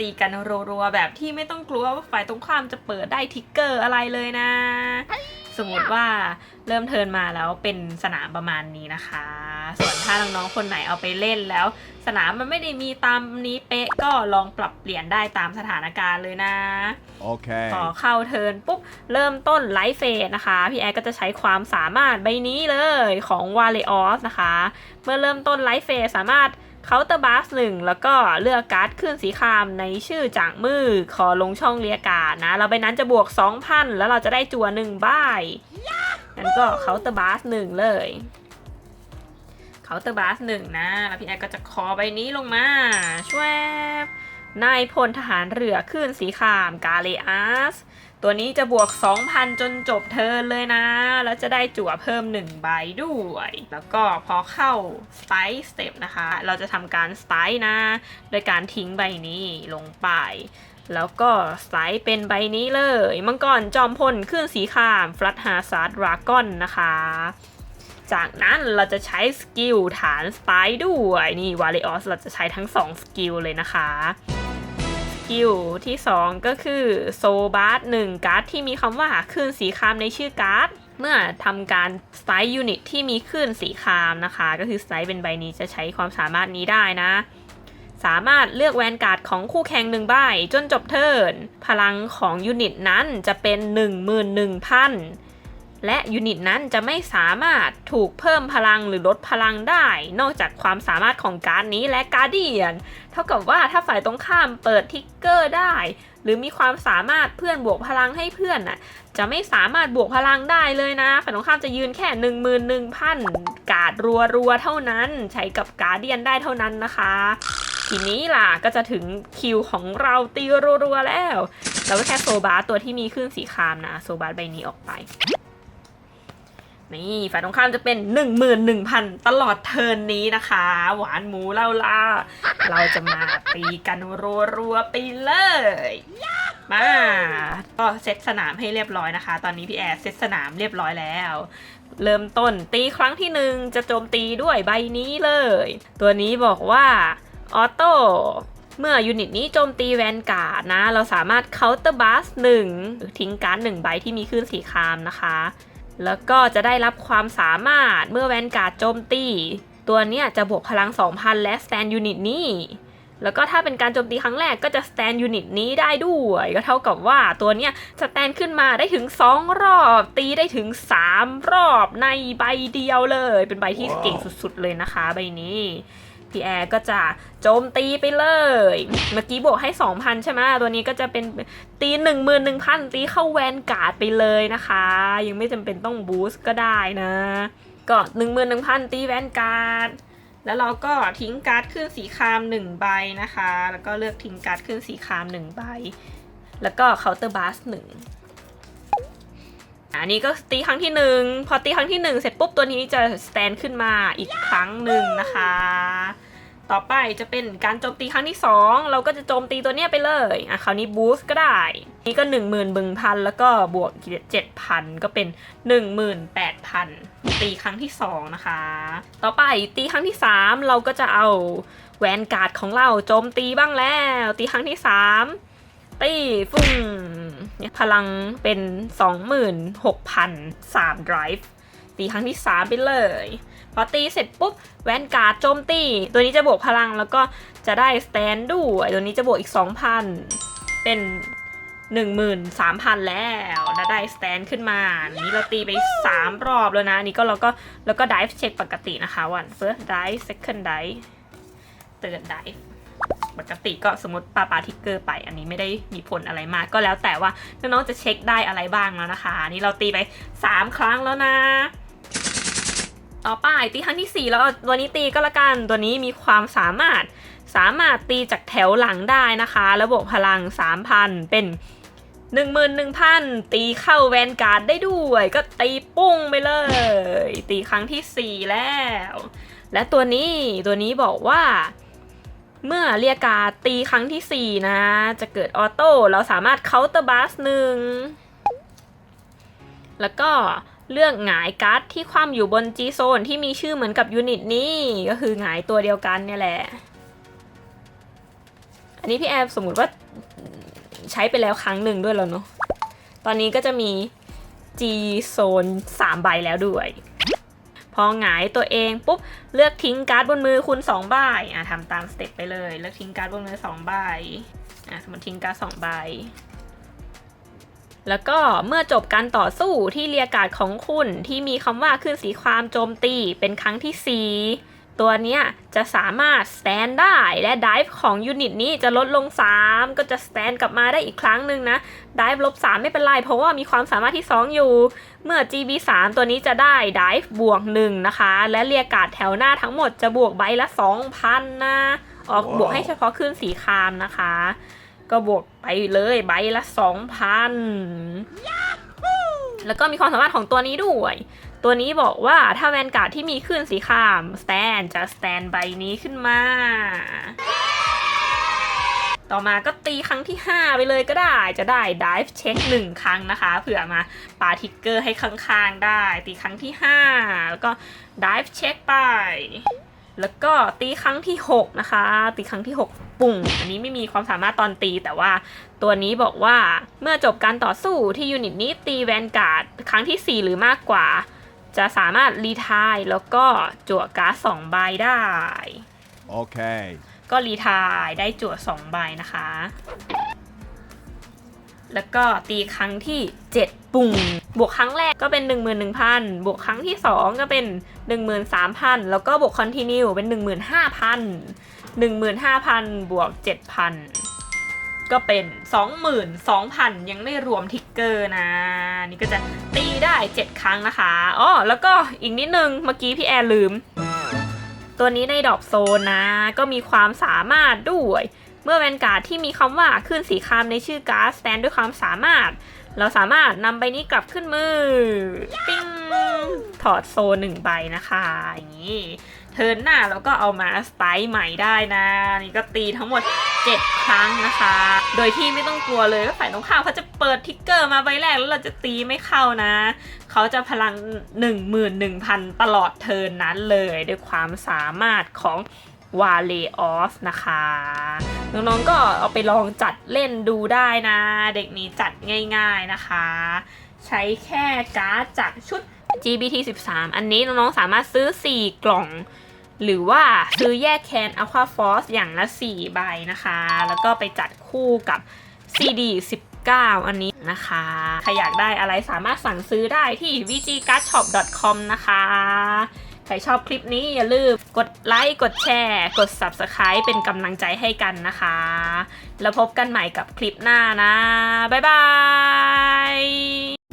ตีกันรัวๆแบบที่ไม่ต้องกลัวว่าฝ่ายตรงข้ามจะเปิดได้ทิกเกอร์อะไรเลยนะ สมมติว่าเริ่มเทิร์นมาแล้วเป็นสนามประมาณนี้นะคะ ส่วนถ้าน้องๆคนไหนเอาไปเล่นแล้ว สนามมันไม่ได้มีตามนี้เป๊ะก็ลองปรับเปลี่ยนได้ตามสถานการณ์เลยนะ Okay. พอเข้าเทิร์นปุ๊บเริ่มต้นไลฟ์เฟสนะคะ พี่แอร์ก็จะใช้ความสามารถใบนี้เลยของวาเลออสนะคะ เมื่อเริ่มต้นไลฟ์เฟสสามารถ เคาน์เตอร์บาสหนึ่งแล้วก็เลือกการ์ดขึ้นสีครามในชื่อจากมือขอลงช่องเรียกการ์ดนะ เราไปนั้นจะบวก 2,000 แล้วเราจะได้จัวหนึ่งใบงั้นก็เคาน์เตอร์บาสหนึ่งเลยเคาน์เตอร์บาสหนึ่งนะ แล้วพี่แอร์ก็จะคอใบนี้ลงมาช่วย นายพลทหารเรือขึ้นสีขามกาเลอัสตัวนี้จะบวก 2,000 จนจบเทิร์นเลยนะ แล้วจะได้จั่วเพิ่ม 1 ใบด้วย แล้วก็พอเข้าสไตล์สเต็ปนะคะ เราจะทำการสไตล์นะ โดยการทิ้งใบนี้ลงไป แล้วก็สไตล์เป็นใบนี้เลย มังกรจอมพลขึ้นสีขามฟลัดฮาซาร์ดรากอนนะคะจากนั้นเราจะใช้สกิลฐานสไตล์ด้วย นี่วาเลออสเราจะใช้ทั้ง 2 สกิลเลยนะคะ กิลที่ 2 ก็คือโซบาร์ดหนึ่งการ์ดที่มีคำว่าคลื่นสีคามในชื่อการ์ด เมื่อทำการสไตล์ยูนิตที่มีคลื่นสีคามนะคะ ก็คือสไตล์เป็นใบนี้จะใช้ความสามารถนี้ได้นะ สามารถเลือกแวนการ์ดของคู่แข่งหนึ่งใบจนจบเทิร์นพลังของยูนิตนั้นจะเป็น 11,000 และยูนิตนั้นจะไม่สามารถถูกเพิ่มพลังหรือลดพลังได้ นอกจากความสามารถของการ์ดนี้และการ์เดียน เท่ากับว่าถ้าฝ่ายตรงข้ามเปิดทิกเกอร์ได้ หรือมีความสามารถเพื่อนบวกพลังให้เพื่อนน่ะจะไม่สามารถบวกพลังได้เลยนะ ฝ่ายตรงข้ามจะยืนแค่ 11,000 การ์ดรัวๆเท่านั้น ใช้กับการ์เดียนได้เท่านั้นนะคะทีนี้ล่ะก็จะถึงคิวของเราตีรัวๆแล้ว เราก็แค่โซบาตัวที่มีคลื่นสีครามนะ โซบาใบนี้ออกไป นี่ฝ่ายตรงข้ามจะเป็น 11,000 ตลอดเทิร์นนี้นะคะ หวานหมูเล่าล่า เราจะมาตีกันรัวๆไปเลย มา ก็เซตสนามให้เรียบร้อยนะคะ ตอนนี้พี่แอร์เซตสนามเรียบร้อยแล้ว เริ่มต้นตีครั้งที่หนึ่งจะโจมตีด้วยใบนี้เลย ตัวนี้บอกว่าออโต้เมื่อยูนิตนี้โจมตีแวนการ์ดนะ เราสามารถเคาน์เตอร์บัสหนึ่งทิ้งการ์ดหนึ่งใบที่มีคลื่นสีครามนะคะ แล้วก็จะได้รับความสามารถเมื่อแวนการ์ดโจมตี ตัวเนี้ยจะบวกพลัง 2,000 และสแตนยูนิตนี้ แล้วก็ถ้าเป็นการโจมตีครั้งแรกก็จะสแตนยูนิตนี้ได้ด้วย ก็เท่ากับว่าตัวเนี้ยสแตนขึ้นมาได้ถึง 2 รอบ ตีได้ถึง 3 รอบในใบเดียวเลย เป็นใบที่เก่งสุดๆเลยนะคะ ใบนี้ พี่แอร์ก็จะโจมตีไปเลย เมื่อกี้บวกให้ 2,000 ใช่ไหมตัวนี้ก็จะเป็นตี11,000 ตีเข้าแวนการ์ดไปเลยนะคะ ยังไม่จำเป็นต้องบูสต์ก็ได้นะ ก็ 11,000 ตีแวนการ์ดแล้วเราก็ทิ้งการ์ดขึ้นสีครามหนึ่งใบนะคะ แล้วก็เลือกทิ้งการ์ดขึ้นสีครามหนึ่งใบ แล้วก็เคาน์เตอร์บาสหนึ่งอันนี้ก็ตีครั้งที่หนึ่งพอตีครั้งที่หนึ่งเสร็จปุ๊บตัวนี้จะสแตนขึ้นมาอีกครั้งหนึ่งนะคะ ต่อไปจะเป็นการโจมตีครั้งที่สองเราก็จะโจมตีตัวเนี้ยไปเลย อะคราวนี้บูสต์ก็ได้ นี่ก็หนึ่งหมื่นบึงพันแล้วก็บวกเจ็ดพันก็เป็นหนึ่งหมื่นแปดพันตีครั้งที่สองนะคะ ต่อไปตีครั้งที่สามเราก็จะเอาแวนการ์ดของเราโจมตีบ้างแล้ว ตีครั้งที่สามตีฟุ่งเนี่ยพลังเป็นสอ ตีครั้งที่สามไปเลย พอตีเสร็จปุ๊บแวนการ์ดโจมตี ตัวนี้จะบวกพลังแล้วก็จะได้สแตนด้วย ตัวนี้จะบวกอีก 2,000 เป็น 13,000 แล้วแล้วได้สแตนขึ้นมานนี้เราตีไป 3 รอบแล้วนะนี้ก็เราก็แล้วก็ดิฟเช็คปกตินะคะวัน first dive second dive third dive ปกติก็สมมติปาปาทิกเกอร์ไป อันนี้ไม่ได้มีผลอะไรมากก็แล้วแต่ว่าน้องๆจะเช็คได้อะไรบ้างแล้วนะคะนนี้เราตีไป 3 ครั้งแล้วนะ ต่อไปตีครั้งที่ 4 แล้วเอาตัวนี้ตีก็แล้วกันตัวนี้มีความสามารถสามารถตีจากแถวหลังได้นะคะ ระบบพลัง 3,000 เป็น 11,000 ตีเข้าแวนการ์ดได้ด้วย ก็ตีปุ้งไปเลย ตีครั้งที่ 4 แล้ว และตัวนี้ตัวนี้บอกว่า เมื่อเรียกาตีครั้งที่ 4 นะ จะเกิดออโต้เราสามารถเคาน์เตอร์บัสหนึ่งแล้วก็ เลือกหงายการ์ดที่คว่ำอยู่บน G โซนที่มีชื่อเหมือนกับยูนิตนี้ก็คือหงายตัวเดียวกันเนี่ยแหละ อันนี้พี่แอมสมมุติว่าใช้ไปแล้วครั้งหนึ่งด้วยแล้วเนาะ ตอนนี้ก็จะมี G โซน3ใบแล้วด้วย พอหงายตัวเองปุ๊บเลือกทิ้งการ์ดบนมือคุณ2ใบอะทำตามสเต็ปไปเลย เลือกทิ้งการ์ดบนมือ2ใบอะสมมติทิ้งการ์ด2ใบ แล้วก็เมื่อจบการต่อสู้ที่เรียการ์ดของคุณที่มีคำว่าขึ้นสีความโจมตีเป็นครั้งที่ 4 ตัวเนี้ยจะสามารถ stand ได้และ dive ของยูนิตนี้จะลดลง 3 ก็จะ stand กลับมาได้อีกครั้งหนึ่งนะ dive ลบ 3 ไม่เป็นไร เพราะว่ามีความสามารถที่ 2 อยู่ เมื่อ GB 3ตัวนี้จะได้ dive บวก 1 นะคะ และเรียการ์ดแถวหน้าทั้งหมดจะบวกใบละ 2,000 นะ ออกบวกให้เฉพาะขึ้นสีครามนะคะ ก็บวกไปเลยใบละ 2,000 แล้วก็มีความสามารถของตัวนี้ด้วย ตัวนี้บอกว่าถ้าแวนการ์ดที่มีขึ้นสีขามสแตนจะสแตนใบนี้ขึ้นมา ต่อมาก็ตีครั้งที่ 5 ไปเลยก็ได้ จะได้ dive check 1ครั้งนะคะ เผื่อมาปาทิกเกอร์ให้ข้างๆได้ ตีครั้งที่ 5 แล้วก็ dive check ไป แล้วก็ตีครั้งที่ 6 นะคะ ตีครั้งที่ 6 ปุ่ง อันนี้ไม่มีความสามารถตอนตี แต่ว่าตัวนี้บอกว่าเมื่อจบการต่อสู้ที่ยูนิตนี้ตีแวนการ์ดครั้งทีสี่4 หรือมากกว่า จะสามารถรีทายแล้วก็จั่วการ์ดสองใบได้ Okay. ก็รีทายได้จั่วสองใบนะคะ แล้วก็ตีครั้งที่ 7 ปุ่ง บวกครั้งแรกก็เป็น 11,000 บวกครั้งที่ 2 ก็เป็น 13,000 แล้วก็บวกคอนติเนียเป็น 15,000 15,000 บวก 7,000 ก็เป็น 22,000 ยังไม่รวมทิกเกอร์นะ นี่ก็จะตีได้ 7 ครั้งนะคะอ๋อแล้วก็อีกนิดนึงเมื่อกี้พี่แอร์ลืม ตัวนี้ในดอกโซนนะ ก็มีความสามารถด้วย เมื่อแวนการ์ดที่มีคำว่าขึ้นสีคามในชื่อการ์ดสแตนด้วยความสามารถ เราสามารถนำใบนี้กลับขึ้นมือ ปิ้ง ถอดโซนหนึ่งใบนะคะ อย่างนี้ เทิร์นหน้าเราก็เอามาสไตล์ใหม่ได้นะ นี่ก็ตีทั้งหมด 7 ครั้งนะคะ โดยที่ไม่ต้องกลัวเลยว่าฝ่ายตรงข้ามเขาจะเปิดทิกเกอร์มาใบแรกแล้วเราจะตีไม่เข้านะ เขาจะพลัง 11,000 ตลอดเทิร์นนั้นเลยด้วยความสามารถของวาเลออสนะคะ น้องๆก็เอาไปลองจัดเล่นดูได้นะ เด็กนี้จัดง่ายๆนะคะ ใช้แค่การ์ดจากชุด GBT 13 อันนี้น้องๆสามารถซื้อ 4 กล่อง หรือว่าซื้อแยกแคน Aqua Force อย่างละ 4 ใบนะคะ แล้วก็ไปจัดคู่กับ CD 19 อันนี้นะคะ ใครอยากได้อะไรสามารถสั่งซื้อได้ที่ vgcardshop.com นะคะ ใครชอบคลิปนี้อย่าลืมกดไลค์กดแชร์ กด Subscribe เป็นกำลังใจให้กันนะคะ แล้วพบกันใหม่กับคลิปหน้านะ บ๊ายบาย